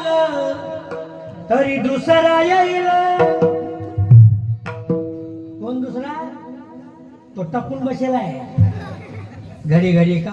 आलं तरी दुसरा येईल. कोण दुसरा? तो टपून बसेला आहे घडी घडी का